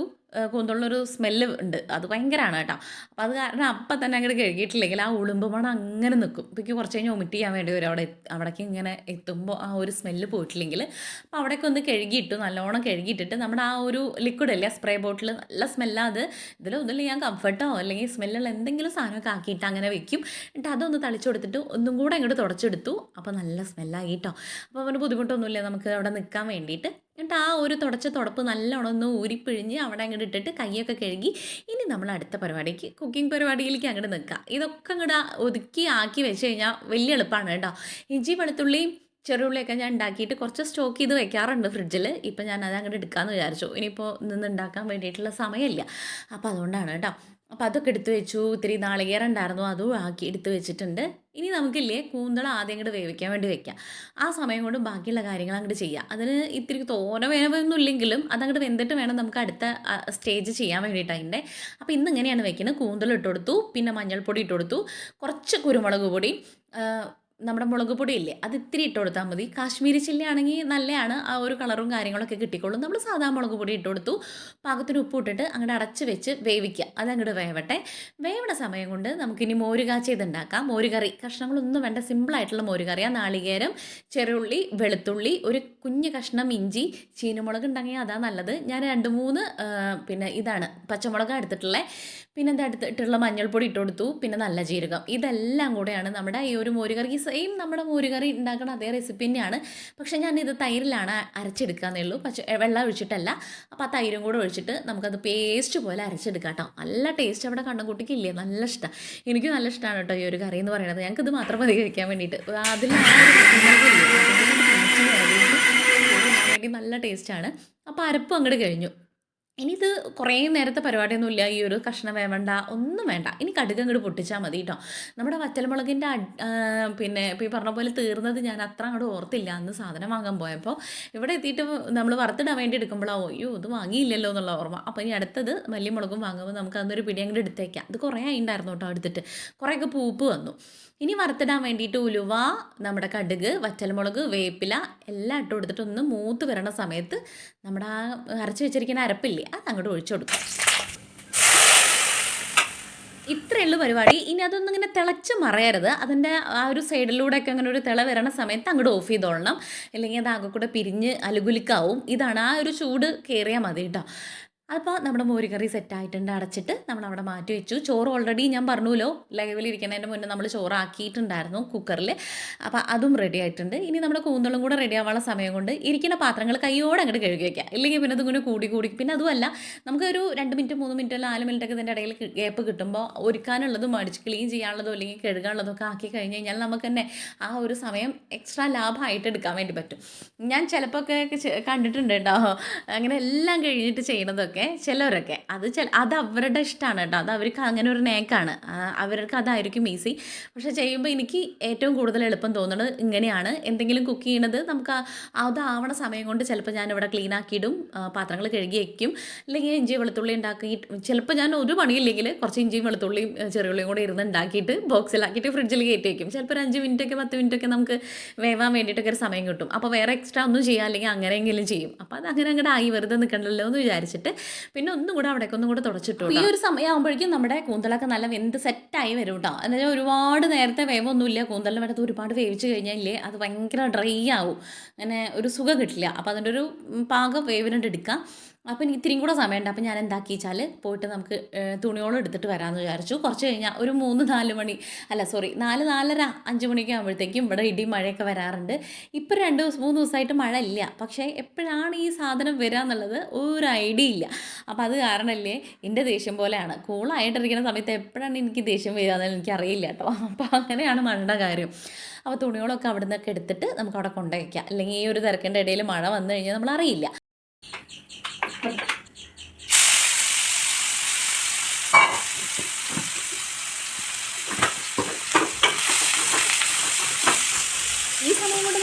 കൂന്തളിനൊരു സ്മെല്ല് ഉണ്ട്. അത് ഭയങ്കരമാണ് കേട്ടോ. അപ്പോൾ അത് കാരണം അപ്പം തന്നെ അങ്ങോട്ട് കഴുകിയിട്ടില്ലെങ്കിൽ ആ ഉളുമ്പ് മണം അങ്ങനെ നിൽക്കും എനിക്ക് കുറച്ച് കഴിഞ്ഞ് ഒമിറ്റ് ചെയ്യാൻ വേണ്ടി വരും. അവിടെ അവിടേക്ക് ഇങ്ങനെ എത്തുമ്പോൾ ആ ഒരു സ്മെല്ല് പോയിട്ടില്ലെങ്കിൽ. അപ്പോൾ അവിടേക്ക് ഒന്ന് കഴുകിയിട്ടു നല്ലോണം കഴുകിയിട്ടിട്ട് നമ്മുടെ ആ ഒരു ലിക്വിഡ് അല്ലേ സ്പ്രേ ബോട്ടിൽ നല്ല സ്മെല്ലാത് ഇതിലൊന്നുമില്ല ഞാൻ കംഫർട്ടോ അല്ലെങ്കിൽ സ്മെല്ലുള്ള എന്തെങ്കിലും സാധനമൊക്കെ ആക്കിയിട്ട് അങ്ങനെ വെക്കും. എന്നിട്ട് അതൊന്ന് തളിച്ചു കൊടുത്തിട്ട് ഒന്നും കൂടെ അങ്ങോട്ട് തുടച്ചെടുത്തു. അപ്പോൾ നല്ല സ്മെല്ലായി കേട്ടോ. അപ്പോൾ അവന് ബുദ്ധിമുട്ടൊന്നുമില്ല നമുക്ക് അവിടെ നിൽക്കാൻ വേണ്ടിയിട്ട്. എന്നിട്ട് ആ ഒരു തുടച്ച തുടപ്പ് നല്ലോണം ഒന്ന് ഊരിപ്പിഴിഞ്ഞ് അവിടെ അങ്ങോട്ട് ഇട്ടിട്ട് കൈയൊക്കെ കഴുകി ഇനി നമ്മൾ അടുത്ത പരിപാടിക്ക് കുക്കിംഗ് പരിപാടിയിലേക്ക് അങ്ങോട്ട് നിൽക്കാം. ഇതൊക്കെ അങ്ങോട്ട് ഒതുക്കി ആക്കി വെച്ച് കഴിഞ്ഞാൽ വലിയ എളുപ്പമാണ് കേട്ടോ. ഇഞ്ചി വെളുത്തുള്ളിയും ചെറുള്ളിയൊക്കെ ഞാൻ ഉണ്ടാക്കിയിട്ട് കുറച്ച് സ്റ്റോക്ക് ചെയ്ത് വെക്കാറുണ്ട് ഫ്രിഡ്ജിൽ ഇപ്പം ഞാൻ അത് അങ്ങോട്ട് എടുക്കാമെന്ന് വിചാരിച്ചു. ഇനിയിപ്പോൾ നിന്ന് ഉണ്ടാക്കാൻ വേണ്ടിയിട്ടുള്ള സമയമില്ല. അപ്പോൾ അതുകൊണ്ടാണ് കേട്ടോ. അപ്പോൾ അതൊക്കെ എടുത്തു വെച്ചു. ഇത്തിരി നാളികേരം ഉണ്ടായിരുന്നു. അതും ആക്കി എടുത്ത് വെച്ചിട്ടുണ്ട്. ഇനി നമുക്കില്ലേ കൂന്തള ആദ്യം അങ്ങോട്ട് വേവിക്കാൻ വേണ്ടി വെക്കാം. ആ സമയം കൊണ്ട് ബാക്കിയുള്ള കാര്യങ്ങൾ അങ്ങോട്ട് ചെയ്യാം. അതിന് ഇത്തിരി തോന വേണമെന്നും ഇല്ലെങ്കിലും അതങ്ങോട്ട് വെന്തിട്ട് വേണം നമുക്ക് അടുത്ത സ്റ്റേജ് ചെയ്യാൻ വേണ്ടിയിട്ട് അതിന്റെ. അപ്പോൾ ഇന്ന് ഇങ്ങനെയാണ് വെക്കുന്നത് കൂന്തൽ ഇട്ട് കൊടുത്തു. പിന്നെ മഞ്ഞൾപ്പൊടി ഇട്ട് കൊടുത്തു. കുറച്ച് കുരുമുളക് പൊടി നമ്മുടെ മുളക് പൊടി ഇല്ലേ അത് ഇത്തിരി ഇട്ട് കൊടുത്താൽ മതി. കാശ്മീരി ചില്ലി ആണെങ്കിൽ നല്ലതാണ് ആ ഒരു കളറും കാര്യങ്ങളൊക്കെ കിട്ടിക്കോളും. നമ്മൾ സാധാ മുളക് പൊടി ഇട്ട് കൊടുത്തു. പാകത്തിന് ഉപ്പ് ഇട്ടിട്ട് അങ്ങോട്ട് അടച്ച് വെച്ച് വേവിക്കുക അതങ്ങോട്ട് വേവട്ടെ. വേവണ സമയം കൊണ്ട് നമുക്കിനി മോര് കാച്ചിയത് ഉണ്ടാക്കാം മോര് കറി കഷ്ണങ്ങളൊന്നും വേണ്ട സിമ്പിളായിട്ടുള്ള മോര് കറിയാണ് നാളികേരം ചെറുള്ളി വെളുത്തുള്ളി ഒരു കുഞ്ഞ് കഷ്ണം ഇഞ്ചി ചീനമുളക് ഉണ്ടെങ്കിൽ അതാ നല്ലത്. ഞാൻ രണ്ട് മൂന്ന് പിന്നെ ഇതാണ് പച്ചമുളക് എടുത്തിട്ടുള്ളത് പിന്നെ എന്താ എടുത്തിട്ടുള്ള മഞ്ഞൾപ്പൊടി ഇട്ട് കൊടുത്തു. പിന്നെ നല്ല ജീരകം. ഇതെല്ലാം കൂടെയാണ് നമ്മുടെ ഈ ഒരു മോരുകറി. സെയിം നമ്മുടെ മോരുകറി ഉണ്ടാക്കുന്ന അതേ റെസിപ്പി തന്നെയാണ്. പക്ഷേ ഞാൻ ഇത് തൈരിലാണ് അരച്ചെടുക്കാന്നേ ഉള്ളൂ. പക്ഷേ വെള്ളം ഒഴിച്ചിട്ടല്ല. അപ്പോൾ ആ തൈരും കൂടെ ഒഴിച്ചിട്ട് നമുക്കത് പേസ്റ്റ് പോലെ അരച്ചെടുക്കാം കേട്ടോ നല്ല ടേസ്റ്റ് അവിടെ കണ്ണൻകുട്ടിക്ക് ഇല്ലേ? നല്ല ഇഷ്ടമാണ് എനിക്ക് നല്ല ഇഷ്ടമാണ് കേട്ടോ ഈ ഒരു കറി എന്ന് പറയുന്നത് ഞങ്ങൾക്ക് ഇത് മാത്രം മതി കഴിക്കാൻ വേണ്ടിയിട്ട്. അതിൽ നല്ല ടേസ്റ്റാണ് അപ്പോൾ അരപ്പ് അങ്ങോട്ട് കഴിഞ്ഞു. ഇനി ഇത് കുറേ നേരത്തെ പരിപാടിയൊന്നുമില്ല ഈ ഒരു കഷ്ണം വേണ്ട ഒന്നും വേണ്ട. ഇനി കടുക് അങ്ങോട്ട് പൊട്ടിച്ചാൽ മതി കേട്ടോ നമ്മുടെ വറ്റൽമുളകിന്റെ പിന്നെ ഇപ്പോൾ ഈ പറഞ്ഞ പോലെ തീർന്നത് ഞാൻ അത്ര അങ്ങോട്ട് ഓർത്തില്ല. അന്ന് സാധനം വാങ്ങാൻ പോയപ്പോൾ ഇവിടെ എത്തിയിട്ട് നമ്മൾ വറുത്തിടാൻ വേണ്ടി എടുക്കുമ്പോഴാണ് അയ്യോ ഇത് വാങ്ങിയില്ലല്ലോ എന്നുള്ള ഓർമ്മ. അപ്പോൾ ഇനി അടുത്തത് മല്ലിമുളകും വാങ്ങുമ്പോൾ നമുക്ക് അന്നൊരു പിടി അങ്ങോട്ട് എടുത്തേക്കാം. ഇത് കുറേ ആയിണ്ടായിരുന്നു കേട്ടോ എടുത്തിട്ട് കുറേയൊക്കെ പൂപ്പ് വന്നു. ഇനി വറുത്തിടാൻ വേണ്ടിയിട്ട് ഉലുവ നമ്മുടെ കടുക് വറ്റൽമുളക് വേപ്പില എല്ലാം ഇട്ട് കൊടുത്തിട്ട് ഒന്ന് മൂത്ത് വരണ സമയത്ത് നമ്മുടെ ആ അരച്ച് വെച്ചിരിക്കുന്ന അരപ്പില്ലേ അത് അങ്ങോട്ട് ഒഴിച്ചു കൊടുക്കാം. ഇത്രയേ ഉള്ളൂ പരിപാടി. ഇനി അതൊന്നും ഇങ്ങനെ തിളച്ച് മറയരുത്. അതിന്റെ ആ ഒരു സൈഡിലൂടെയൊക്കെ അങ്ങനെ ഒരു തിള വരണ സമയത്ത് അങ്ങോട്ട് ഓഫ് ചെയ്തോളണം. അല്ലെങ്കിൽ അത് ആകെ കൂടെ പിരിഞ്ഞ് അലുകുലിക്കാവും. ഇതാണ് ആ ഒരു ചൂട് കയറിയാൽ മതി കേട്ടോ. അപ്പോൾ നമ്മുടെ മോരുകറി സെറ്റായിട്ടുണ്ട് അടച്ചിട്ട് നമ്മൾ അവിടെ മാറ്റി വെച്ചു. ചോറ് ഓൾറെഡി ഞാൻ പറഞ്ഞല്ലോ ലൈവിൽ ഇരിക്കുന്നതിന്റെ മുന്നേ നമ്മൾ ചോറാക്കിയിട്ടുണ്ടായിരുന്നു കുക്കറിൽ അപ്പോൾ അതും റെഡി ആയിട്ടുണ്ട്. ഇനി നമ്മുടെ കൂന്തളും കൂടെ റെഡി ആവാനുള്ള സമയം കൊണ്ട് ഇരിക്കുന്ന പാത്രങ്ങൾ കൈയോടെ അങ്ങോട്ട് കഴുകി വയ്ക്കാം ഇല്ലെങ്കിൽ പിന്നെ അതും കൂടി കൂടി കൂടി. പിന്നെ അതുമല്ല നമുക്കൊരു രണ്ട് മിനിറ്റ് മൂന്ന് മിനിറ്റ് അല്ല നാല് മിനിറ്റൊക്കെ ഇതിന്റെ ഇടയിൽ ഗ്യാപ്പ് കിട്ടുമ്പോൾ ഒരുക്കാനുള്ളതും അടിച്ച് ക്ലീൻ ചെയ്യാനുള്ളതും അല്ലെങ്കിൽ കഴുകാനുള്ളതും ഒക്കെ ആക്കി കഴിഞ്ഞ് കഴിഞ്ഞാൽ നമുക്ക് തന്നെ ആ ഒരു സമയം എക്സ്ട്രാ ലാഭമായിട്ട് എടുക്കാൻ വേണ്ടി പറ്റും. ഞാൻ ചിലപ്പോൾ ഒക്കെ കണ്ടിട്ടുണ്ട് കേട്ടോ അങ്ങനെ എല്ലാം കഴിഞ്ഞിട്ട് ചെയ്യണതൊക്കെ ചിലവരൊക്കെ. അത് ചില അത് അവരുടെ ഇഷ്ടമാണ് കേട്ടോ. അത് അവർക്ക് അങ്ങനെ ഒരു നേക്കാണ്. അവർക്ക് അതായിരിക്കും ഈസി പക്ഷെ ചെയ്യുമ്പോൾ എനിക്ക് ഏറ്റവും കൂടുതൽ എളുപ്പം തോന്നുന്നത് ഇങ്ങനെയാണ്. എന്തെങ്കിലും കുക്ക് ചെയ്യണത് നമുക്ക് അതാവണ സമയം കൊണ്ട് ചിലപ്പോൾ ഞാൻ ഇവിടെ ക്ലീൻ ആക്കിയിടും പാത്രങ്ങൾ കഴുകി വയ്ക്കും അല്ലെങ്കിൽ ഇഞ്ചി വെളുത്തുള്ളി ഉണ്ടാക്കി ചിലപ്പോൾ ഞാൻ ഒരു പണിയില്ലെങ്കിൽ കുറച്ച് ഇഞ്ചിയും വെളുത്തുള്ളിയും ചെറിയുള്ളിയും കൂടെ ഇരുന്ന് ഉണ്ടാക്കിയിട്ട് ബോക്സിലാക്കിയിട്ട് ഫ്രിഡ്ജിൽ കയറ്റി വയ്ക്കും ചിലപ്പോൾ ഒരു അഞ്ച് മിനിറ്റൊക്കെ പത്ത് മിനിറ്റൊക്കെ നമുക്ക് വേവാൻ വേണ്ടിയിട്ടൊക്കെ ഒരു സമയം കിട്ടും. അപ്പോൾ വേറെ എക്സ്ട്രാ ഒന്നും ചെയ്യാം. അല്ലെങ്കിൽ അങ്ങനെയെങ്കിലും ചെയ്യും. അപ്പോൾ അത് അങ്ങനെ അങ്ങോട്ട് ആയി വെറുതെ നിൽക്കണ്ടല്ലോ എന്ന് വിചാരിച്ചിട്ട് പിന്നെ ഒന്നും കൂടെ അവിടേക്ക് ഒന്നും കൂടെ തുടച്ചിട്ടു ഈ ഒരു സമയമാകുമ്പോഴേക്കും നമ്മുടെ കൂന്തലൊക്കെ നല്ല വെന്ത് സെറ്റായി വരും കേട്ടോ എന്ന് വെച്ചാൽ ഒരുപാട് നേരത്തെ വേവൊന്നുമില്ല. കൂന്തലിന്റെ വേണ്ടത് ഒരുപാട് വേവിച്ച് കഴിഞ്ഞാലേ അത് ഭയങ്കര ഡ്രൈ ആവും. അങ്ങനെ ഒരു സുഖം കിട്ടില്ല. അപ്പോൾ അതിന്റെ ഒരു പാകം വേവിനോട് എടുക്കാം. അപ്പോൾ എനിക്ക് ഇത്തിരിയും കൂടെ സമയമുണ്ട്. അപ്പോൾ ഞാൻ എന്താക്കി വെച്ചാൽ പോയിട്ട് നമുക്ക് തുണിയോളം എടുത്തിട്ട് വരാമെന്ന് വിചാരിച്ചു. കുറച്ച് കഴിഞ്ഞാൽ ഒരു മൂന്ന് നാല് മണി അല്ല സോറി നാല് നാലര അഞ്ച് മണിയൊക്കെ ആകുമ്പോഴത്തേക്കും ഇവിടെ ഇടി മഴയൊക്കെ വരാറുണ്ട്. ഇപ്പോൾ രണ്ട് ദിവസം മൂന്ന് ദിവസമായിട്ട് മഴ ഇല്ല. പക്ഷേ എപ്പോഴാണ് ഈ സാധനം വരിക എന്നുള്ളത് ഒരു ഐഡിയ ഇല്ല. അപ്പോൾ അത് കാരണമല്ലേ എന്റെ ദേഷ്യം പോലെയാണ്. കൂളായിട്ടിരിക്കുന്ന സമയത്ത് എപ്പോഴാണ് എനിക്ക് ദേഷ്യം വരിക എന്നുള്ളത് എനിക്കറിയില്ല കേട്ടോ. അപ്പോൾ അങ്ങനെയാണ് മഴയുടെ കാര്യം. അപ്പോൾ തുണികളൊക്കെ അവിടെ നിന്നൊക്കെ എടുത്തിട്ട് നമുക്ക് അവിടെ കൊണ്ടുവയ്ക്കാം അല്ലെങ്കിൽ ഈ ഒരു തിരക്കിന്റെ ഇടയിൽ മഴ വന്നു കഴിഞ്ഞാൽ നമ്മൾ അറിയില്ല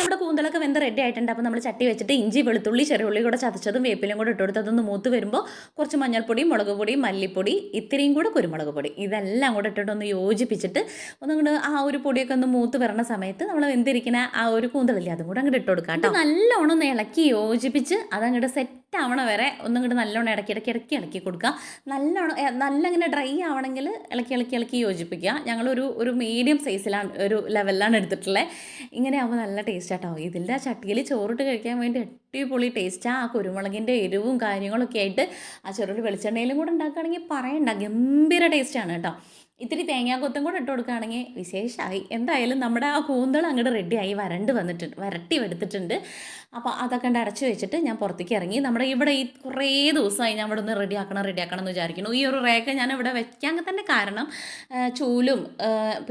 നമ്മൾ നമ്മുടെ വെന്ത് റെഡി ആയിട്ടുണ്ട്. അപ്പോൾ നമ്മൾ ചട്ടി വെച്ചിട്ട് ഇഞ്ചി വെളുത്തുള്ളി ചെറിയുള്ളി കൂടെ ചതച്ചതും വേപ്പിലും കൂടെ ഇട്ട് കൊടുത്തതൊന്ന് മൂത്ത് വരുമ്പോൾ കുറച്ച് മഞ്ഞൾപ്പൊടി മുളക് പൊടി മല്ലിപ്പൊടി ഇത്രയും കൂടെ കുരുമുളക് പൊടി ഇതെല്ലാം കൂടെ ഇട്ടിട്ട് ഒന്ന് യോജിപ്പിച്ചിട്ട് ഒന്നും ആ ഒരു പൊടിയൊക്കെ ഒന്ന് മൂത്ത് വരണ സമയത്ത് നമ്മൾ വെന്തിരിക്കുന്ന ആ ഒരു കൂന്തലില്ലേ അതും കൂടെ അങ്ങോട്ട് ഇട്ട് കൊടുക്കാം നല്ലോണം ഒന്ന് ഇളക്കി യോജിപ്പിച്ച് അതങ്ങോട്ട് സെറ്റ് ആവണ വരെ ഒന്നും കൂടെ നല്ലോണം ഇടയ്ക്ക് ഇടയ്ക്ക് ഇടയ്ക്ക് ഇളക്കി കൊടുക്കുക. നല്ലോണം നല്ല ഇങ്ങനെ ഡ്രൈ ആവണമെങ്കിൽ ഇളക്കി ഇളക്കി ഇളക്കി യോജിപ്പിക്കുക. ഞങ്ങളൊരു ഒരു മീഡിയം സൈസിലാണ് ഒരു ലെവലിലാണ് എടുത്തിട്ടുള്ളത് ഇങ്ങനെ ആകുമ്പോൾ നല്ല ടേസ്റ്റ് ആട്ടോ. ഇതിന്റെ ആ ചട്ടിയിൽ ചോറിട്ട് കഴിക്കാൻ വേണ്ടി അടിപൊളി ടേസ്റ്റാണ് ആ കുരുമുളകിന്റെ എരിവും കാര്യങ്ങളൊക്കെ ആയിട്ട് ആ ചെറുള്ളി വെളിച്ചെണ്ണയിലും കൂടെ ഉണ്ടാക്കുകയാണെങ്കിൽ പറയണ്ട ഗംഭീര ടേസ്റ്റാണ് കേട്ടോ. ഇത്തിരി തേങ്ങാക്കൊത്തും കൂടെ ഇട്ട് കൊടുക്കുകയാണെങ്കിൽ വിശേഷമായി എന്തായാലും നമ്മുടെ ആ കൂന്തൾ അങ്ങോട്ട് റെഡിയായി വരണ്ട് വന്നിട്ടുണ്ട് വരട്ടി എടുത്തിട്ടുണ്ട്. അപ്പോൾ അതൊക്കെ ഉണ്ട് അടച്ചു വെച്ചിട്ട് ഞാൻ പുറത്തേക്ക് ഇറങ്ങി. നമ്മുടെ ഇവിടെ ഈ കുറേ ദിവസമായി ഞാൻ ഇവിടെ നിന്ന് റെഡി ആക്കണം റെഡി ആക്കണം എന്ന് വിചാരിക്കുന്നു. ഈ ഒരു റേക്ക് ഞാൻ ഇവിടെ വെക്കാൻ തന്നെ കാരണം ചൂലും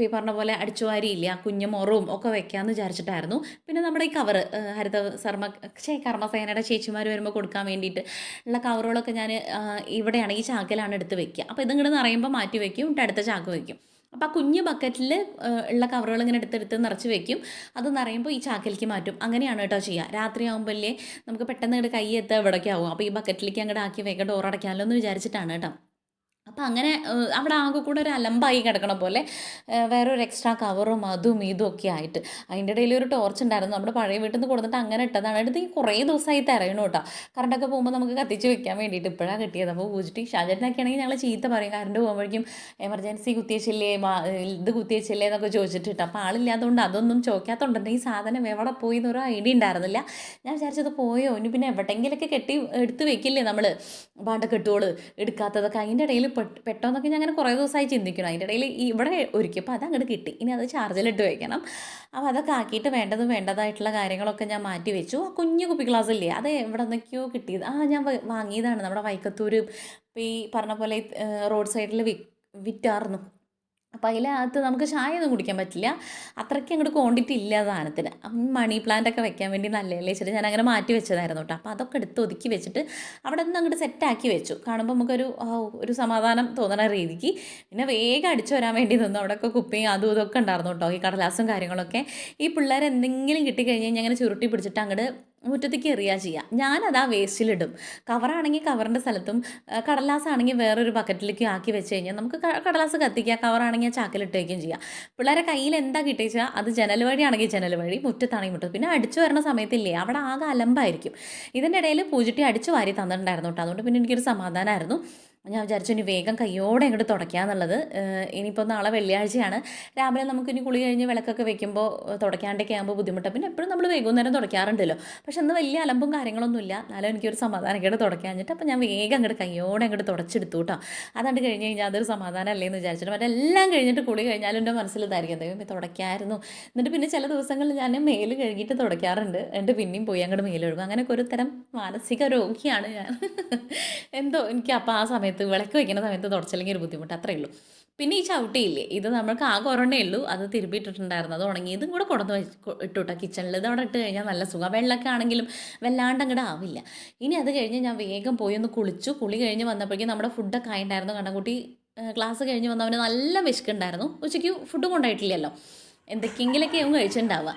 ഈ പറഞ്ഞ പോലെ അടിച്ചുവാരിയില്ല കുഞ്ഞു മൊറും ഒക്കെ വെക്കാമെന്ന് വിചാരിച്ചിട്ടായിരുന്നു. പിന്നെ നമ്മുടെ ഈ കവർ ഹരിത സർമ്മ ചേ കർമ്മസേനയുടെ ചേച്ചിമാർ വരുമ്പോൾ കൊടുക്കാൻ വേണ്ടിയിട്ട് ഉള്ള കവറുകളൊക്കെ ഞാൻ ഇവിടെയാണ് ഈ ചാക്കിലാണ് എടുത്ത് വെക്കുക. അപ്പോൾ ഇതിങ്ങോട്ട് നിറയുമ്പോൾ മാറ്റി വയ്ക്കും അടുത്ത ചാക്ക് വെക്കും. അപ്പോൾ ആ കുഞ്ഞ് ബക്കറ്റിൽ ഉള്ള കവറുകൾ ഇങ്ങനെ എടുത്തെടുത്ത് നിറച്ച് വെക്കും. അത് നിറയുമ്പോൾ ഈ ചാക്കിലേക്ക് മാറ്റും. അങ്ങനെയാണ് കേട്ടോ ചെയ്യുക രാത്രി ആകുമ്പോഴല്ലേ നമുക്ക് പെട്ടെന്ന് ഇങ്ങോട്ട് കൈ എത്താൻ ആവും. അപ്പോൾ ഈ ബക്കറ്റിലേക്ക് അങ്ങോട്ട് ആക്കി വേഗം ഡോർ അടയ്ക്കാമല്ലോ എന്ന് വിചാരിച്ചിട്ടാണ് കേട്ടോ. അപ്പോൾ അങ്ങനെ അവിടെ ആകെ കൂടെ ഒരു അലമ്പായി കിടക്കണ പോലെ വേറൊരു എക്സ്ട്രാ കവറും അതും ഇതും ഒക്കെ ആയിട്ട്. അതിന്റെ ഇടയിൽ ഒരു ടോർച്ച് ഉണ്ടായിരുന്നു. നമ്മുടെ പഴയ വീട്ടിൽ നിന്ന് കൊടുത്തിട്ട് അങ്ങനെ ഇട്ടതാണ്. എടുത്ത് ഈ കുറേ ദിവസമായി തരയണു കേട്ടോ. കറണ്ടൊക്കെ പോകുമ്പോൾ നമുക്ക് കത്തിച്ച് വെക്കാൻ വേണ്ടിയിട്ട് ഇപ്പോഴാണ് കിട്ടിയത്. അപ്പോൾ പൂജിട്ട് ഷാജറ്റിനൊക്കെ ആണെങ്കിൽ ഞങ്ങൾ ചീത്ത പറയും. കറണ്ട് പോകുമ്പോഴേക്കും എമർജൻസി കുത്തിയച്ചില്ലേ ഇത് കുത്തിയച്ചില്ലേ എന്നൊക്കെ ചോദിച്ചിട്ട് ഇട്ടു. അപ്പോൾ ആളില്ലാത്തതുകൊണ്ട് അതൊന്നും ചോദിക്കാത്തതുകൊണ്ട് ഈ സാധനം എവിടെ പോയി എന്നൊരു ഐഡിയ ഉണ്ടായിരുന്നില്ല. ഞാൻ വിചാരിച്ചത് പോയോ? ഇനി പിന്നെ എവിടെയെങ്കിലൊക്കെ കെട്ടി എടുത്ത് വെക്കില്ലേ നമ്മൾ പാട്ടൊക്കെ കെട്ടുകൾ എടുക്കാത്തതൊക്കെ. അതിന്റെ ഇടയിൽ പെട്ട് പെട്ടെന്നൊക്കെ ഞാൻ അങ്ങനെ കുറേ ദിവസമായി ചിന്തിക്കണം അതിന്റെ ഇടയിൽ ഇവിടെ ഒരുക്കിയപ്പോൾ അത് അങ്ങോട്ട് കിട്ടി. ഇനി അത് ചാർജിലിട്ട് വയ്ക്കണം അപ്പോൾ അതൊക്കെ ആക്കിയിട്ട് വേണ്ടതും വേണ്ടതായിട്ടുള്ള കാര്യങ്ങളൊക്കെ ഞാൻ മാറ്റി വെച്ചു. ആ കുഞ്ഞു കുപ്പി ഗ്ലാസ് ഇല്ലേ അത് എവിടെ നിന്നൊക്കെയോ കിട്ടിയത്. ആ ഞാൻ വാങ്ങിയതാണ്. നമ്മുടെ വൈക്കത്തൂർ ഇപ്പോൾ ഈ പറഞ്ഞ പോലെ റോഡ് സൈഡിൽ വിറ്റാർന്നു. അപ്പോൾ അതിലകത്ത് നമുക്ക് ചായ ഒന്നും കുടിക്കാൻ പറ്റില്ല. അത്രയ്ക്ക് അങ്ങോട്ട് ക്വാണ്ടിറ്റി ഇല്ല സാധനത്തിന്. അപ്പം മണി പ്ലാന്റ് ഒക്കെ വെക്കാൻ വേണ്ടി നല്ലതല്ലേ? വെച്ചിട്ട് ഞാൻ അങ്ങനെ മാറ്റി വെച്ചതായിരുന്നു കേട്ടോ. അപ്പോൾ അതൊക്കെ എടുത്ത് ഒതുക്കി വെച്ചിട്ട് അവിടെ നിന്ന് അങ്ങോട്ട് സെറ്റാക്കി വെച്ചു. കാണുമ്പോൾ നമുക്കൊരു ഒരു സമാധാനം തോന്നണ രീതിക്ക്. പിന്നെ വേഗം അടിച്ചു വരാൻ വേണ്ടി നിന്നു. അവിടെയൊക്കെ കുപ്പിയും അതും ഇതൊക്കെ ഉണ്ടായിരുന്നു കേട്ടോ. ഈ കടലാസും കാര്യങ്ങളൊക്കെ. ഈ പിള്ളേർ എന്തെങ്കിലും കിട്ടിക്കഴിഞ്ഞ് കഴിഞ്ഞാൽ അങ്ങനെ ചുരുട്ടി പിടിച്ചിട്ട് അങ്ങോട്ട് മുറ്റത്തേക്ക് എറിയുക ചെയ്യുക ഞാനത് ആ വേസ്റ്റിലിടും. കവറാണെങ്കിൽ കവറിന്റെ സ്ഥലത്തും കടലാസാണെങ്കിൽ വേറൊരു ബക്കറ്റിലേക്ക് ആക്കി വെച്ച് കഴിഞ്ഞാൽ നമുക്ക് കടലാസ് കത്തിക്കുക കവറാണെങ്കിൽ ചാക്കിലിട്ട് വയ്ക്കുകയും ചെയ്യാം. പിള്ളേരെ കയ്യിൽ എന്താ കിട്ടിച്ചാൽ അത് ജനൽ വഴിയാണെങ്കിൽ ജനൽ വഴി മുറ്റത്താണെങ്കിൽ മുറ്റത്ത്. പിന്നെ അടിച്ചു വരുന്ന സമയത്തില്ലേ അവിടെ ആകെ അലമ്പായിരിക്കും. ഇതിന്റെ ഇടയിൽ പൂജിട്ടി അടിച്ചു വാരി തന്നിട്ടുണ്ടായിരുന്നു കേട്ടോ. അതുകൊണ്ട് പിന്നെ എനിക്കൊരു സമാധാനമായിരുന്നു. ഞാൻ വിചാരിച്ചു ഇനി വേഗം കയ്യോടെ ഇങ്ങോട്ട് തുടയ്ക്കാന്നുള്ളത് ഇനിയിപ്പോൾ നാളെ വെള്ളിയാഴ്ചയാണ്. രാവിലെ നമുക്ക് ഇനി കുളി കഴിഞ്ഞ് വിളക്കൊക്കെ വെക്കുമ്പോൾ തുടയ്ക്കാണ്ടൊക്കെ ആകുമ്പോൾ ബുദ്ധിമുട്ടാണ് പിന്നെ എപ്പോഴും നമ്മൾ വൈകുന്നേരം തുടയ്ക്കാറുണ്ടല്ലോ. പക്ഷെ ഇന്ന് വലിയ അലമ്പും കാര്യങ്ങളൊന്നും ഇല്ല. എന്നാലും എനിക്കൊരു സമാധാനക്കേട് തുടയ്ക്കാഞ്ഞിട്ട് അപ്പോൾ ഞാൻ വേഗം അങ്ങോട്ട് കയ്യോടെ അങ്ങോട്ട് തുടച്ചെടുത്തു കേട്ടോ അതാണ്ട് കഴിഞ്ഞ് കഴിഞ്ഞാൽ അതൊരു സമാധാനം എന്ന് വിചാരിച്ചിട്ട്. മറ്റെല്ലാം കഴിഞ്ഞിട്ട് കുളി കഴിഞ്ഞാലും എന്റെ മനസ്സിൽ ഇതായിരിക്കും. ദൈവം തുടയ്ക്കായിരുന്നു. എന്നിട്ട് പിന്നെ ചില ദിവസങ്ങളിൽ ഞാൻ മേൽ കഴുകിയിട്ട് തുടയ്ക്കാറുണ്ട്. എന്നിട്ട് പിന്നെയും പോയി അങ്ങോട്ട് മേലൊഴുകും. അങ്ങനെയൊക്കെ ഒരു തരം മാനസിക രോഗിയാണ് ഞാൻ. എന്തോ എനിക്ക് അപ്പോൾ ആ സമയത്ത് വിളക്ക് വയ്ക്കുന്ന സമയത്ത് തുടച്ചില്ലെങ്കിൽ ഒരു ബുദ്ധിമുട്ട്. അത്രയേ ഉള്ളൂ. പിന്നെ ഈ ചവിട്ടിയില്ലേ ഇത് നമ്മൾക്ക് ആ ഒരെണ്ണേ ഉള്ളൂ. അത് തിരുമ്പിയിട്ടിട്ടുണ്ടായിരുന്നു. അത് ഉണങ്ങിയതും കൂടെ കൊടുന്ന് വെച്ച് കൊ- ഇട്ടു കിച്ചണിൽ ഇത് അവിടെ ഇട്ട് കഴിഞ്ഞാൽ നല്ല സുഖം. വെള്ളമൊക്കെ ആണെങ്കിലും വല്ലാണ്ട് അങ്ങോട്ട് ആവില്ല. ഇനി അത് കഴിഞ്ഞ് ഞാൻ വേഗം പോയി ഒന്ന് കുളിച്ചു. കുളി കഴിഞ്ഞ് വന്നപ്പോഴേക്കും നമ്മുടെ ഫുഡൊക്കെ ആയിട്ടുണ്ടായിരുന്നു. കണ്ണൻകുട്ടി ക്ലാസ് കഴിഞ്ഞ് വന്നവന് നല്ല വിശക്കുണ്ടായിരുന്നു. ഉച്ചയ്ക്ക് ഫുഡ് കൊണ്ടായിട്ടില്ലല്ലോ എന്തൊക്കെയെങ്കിലൊക്കെ അവൻ കഴിച്ചിട്ടുണ്ടാവുക.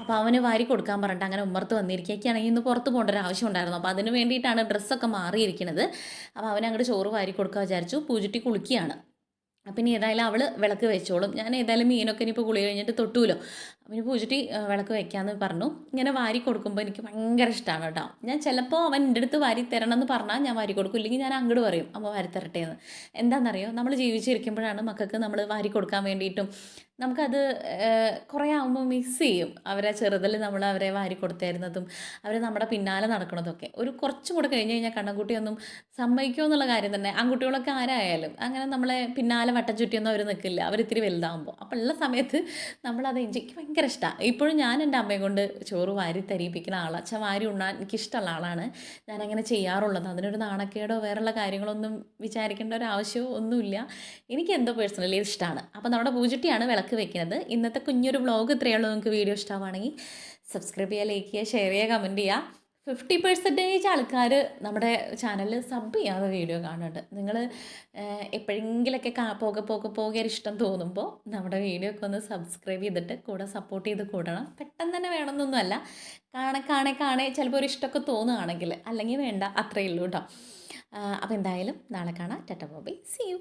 അപ്പോൾ അവന് വാരി കൊടുക്കാൻ പറഞ്ഞിട്ട് അങ്ങനെ ഉമ്മർത്ത് വന്നിരിക്കുകയൊക്കെയാണെങ്കിൽ ഇന്ന് പുറത്ത് പോകേണ്ട ഒരു ആവശ്യം ഉണ്ടായിരുന്നു. അപ്പോൾ അതിന് വേണ്ടിയിട്ടാണ് ഡ്രസ്സൊക്കെ മാറിയിരിക്കുന്നത് അപ്പോൾ അവൻ അങ്ങോട്ട് ചോറ് വാരി കൊടുക്കുക വിചാരിച്ചു. പൂജിട്ടി കുളിക്കുകയാണ്. അപ്പം ഇനി ഏതായാലും അവൾ വിളക്ക് വെച്ചോളും ഞാൻ ഏതായാലും മീനൊക്കെ ഇനിയിപ്പോൾ കുളി കഴിഞ്ഞിട്ട് തൊട്ടുമല്ലോ അപ്പം പൂജിട്ട് വിളക്ക് വെക്കാമെന്ന് പറഞ്ഞു. ഇങ്ങനെ വാരി കൊടുക്കുമ്പോൾ എനിക്ക് ഭയങ്കര ഇഷ്ടമാണ് കേട്ടോ. ഞാൻ ചിലപ്പോൾ അവൻ എന്റെ അടുത്ത് വാരി തരണം എന്ന് പറഞ്ഞാൽ ഞാൻ വാരി കൊടുക്കും. ഇല്ലെങ്കിൽ ഞാൻ അങ്ങോട്ട് പറയും അമ്മ വാരി തരട്ടെ എന്ന്. എന്താണെന്നറിയോ നമ്മൾ ജീവിച്ചിരിക്കുമ്പോഴാണ് മക്കൾക്ക് നമ്മൾ വാരി കൊടുക്കാൻ വേണ്ടിയിട്ടും നമുക്കത് കുറേ ആകുമ്പോൾ മിസ് ചെയ്യും. അവരെ ചെറുതിൽ നമ്മൾ അവരെ വാരി കൊടുത്തായിരുന്നതും അവർ നമ്മുടെ പിന്നാലെ നടക്കണതൊക്കെ. ഒരു കുറച്ചും കൂടെ കഴിഞ്ഞ് കഴിഞ്ഞാൽ കണ്ണൻകുട്ടിയൊന്നും സമ്മതിക്കുമോ എന്നുള്ള കാര്യം തന്നെ. ആൺകുട്ടികളൊക്കെ ആരായാലും അങ്ങനെ നമ്മളെ പിന്നാലെ വട്ടം ചുറ്റിയൊന്നും അവർ നിൽക്കില്ല അവർ ഇത്തിരി വലുതാകുമ്പോൾ അപ്പോൾ ഉള്ള സമയത്ത് നമ്മളത് എനിക്ക് ഭയങ്കര ഇഷ്ടമാണ് ഇപ്പോഴും ഞാൻ എന്റെ അമ്മയെ കൊണ്ട് ചോറ് വാരി തരിപ്പിക്കുന്ന ആളാണ് അച്ഛൻ വാരി ഉണ്ണാൻ എനിക്കിഷ്ടമുള്ള ആളാണ്. ഞാനങ്ങനെ ചെയ്യാറുള്ളത്. അതിനൊരു നാണക്കേടോ വേറെയുള്ള കാര്യങ്ങളൊന്നും വിചാരിക്കേണ്ട ഒരു ആവശ്യമോ ഒന്നുമില്ല. എനിക്ക് എന്തോ പേഴ്സണലി ഇഷ്ടമാണ് അപ്പോൾ നമ്മുടെ പൂജട്ടിയാണ് വിളക്ക് വെക്കുന്നത്. ഇന്നത്തെ കുഞ്ഞൊരു വ്ളോഗ് ഇത്രയേ ഉള്ളൂ. നിങ്ങൾക്ക് വീഡിയോ ഇഷ്ടമാണെങ്കിൽ സബ്സ്ക്രൈബ് ചെയ്യുക ലൈക്ക് ചെയ്യുക ഷെയർ ചെയ്യുക കമന്റ് ചെയ്യുക. ഫിഫ്റ്റി പെർസെന്റേജ് ആൾക്കാർ നമ്മുടെ ചാനലിൽ സബ് ചെയ്യാതെ വീഡിയോ കാണുന്നുണ്ട്. നിങ്ങൾ എപ്പോഴെങ്കിലൊക്കെ പോകെ പോകെ പോകെ ഇഷ്ടം തോന്നുമ്പോൾ നമ്മുടെ വീഡിയോ ഒക്കെ ഒന്ന് സബ്സ്ക്രൈബ് ചെയ്തിട്ട് കൂടെ സപ്പോർട്ട് ചെയ്ത് കൂടണം. പെട്ടെന്ന് തന്നെ വേണമെന്നൊന്നുമല്ല കാണെ കാണെ കാണെ ചിലപ്പോൾ ഒരു ഇഷ്ടമൊക്കെ തോന്നുകയാണെങ്കിൽ അല്ലെങ്കിൽ വേണ്ട അത്രയേ ഉള്ളൂ കേട്ടോ അപ്പോൾ എന്തായാലും നാളെ കാണാം. ടെറ്റ ബോബി. C U